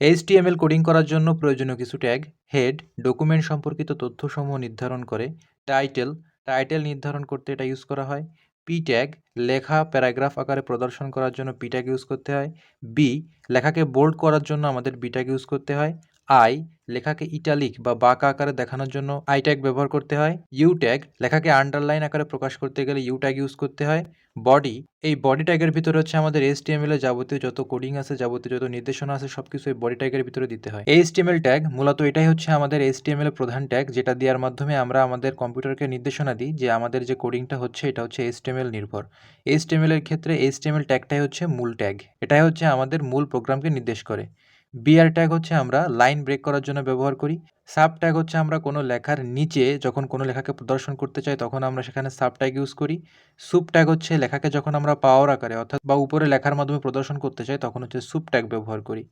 HTML coding করার জন্য প্রয়োজনীয় কিছু ট্যাগ হেড ডকুমেন্ট সম্পর্কিত তথ্যসমূহ নির্ধারণ করে টাইটেল টাইটেল নির্ধারণ করতে এটা ইউজ করা হয় পি ট্যাগ লেখা প্যারাগ্রাফ আকারে প্রদর্শন করার জন্য পি ট্যাগ ইউজ করতে হয় বি লেখাকে বোল্ড করার জন্য আমাদের বি ট্যাগ ইউজ করতে হয় আই লেখাকে ইটালিক বা বাঁকা আকারে দেখানোর জন্য আই ট্যাগ ব্যবহার করতে হয়। ইউ ট্যাগ লেখাকে আন্ডারলাইন আকারে প্রকাশ করতে গেলে ইউ ট্যাগ ইউজ করতে হয়। বডি, এই বডি ট্যাগের ভিতরে হচ্ছে আমাদের এইচটিএমএল এর যাবতীয় যত কোডিং আছে, যাবতীয় যত নির্দেশনা আছে, সবকিছু এই বডি ট্যাগের ভিতরে দিতে হয়। এইচটিএমএল ট্যাগ মূলত এটাই হচ্ছে আমাদের এইচটিএমএল এর প্রধান ট্যাগ, যেটা দেওয়ার মাধ্যমে আমরা আমাদের কম্পিউটারকে নির্দেশনা দিই যে আমাদের যে কোডিংটা হচ্ছে, এটা হচ্ছে এইচটিএমএল নির্ভর। এইচটিএমএল এর ক্ষেত্রে এইচটিএমএল ট্যাগটাই হচ্ছে মূল ট্যাগ। এটাই হচ্ছে আমাদের মূল প্রোগ্রামকে নির্দেশ করে। বিআর ট্যাগ হচ্ছে আমরা লাইন ব্রেক করার জন্য ব্যবহার করি। সাব ট্যাগ হচ্ছে আমরা কোনো লেখার নিচে যখন কোনো লেখাকে প্রদর্শন করতে চাই তখন আমরা সেখানে সাব ট্যাগ ইউজ করি। সুপ ট্যাগ হচ্ছে লেখাকে যখন আমরা পাওয়ার আকারে অর্থাৎ বা উপরে লেখার মাধ্যমে প্রদর্শন করতে চাই তখন হচ্ছে সুপ ট্যাগ ব্যবহার করি।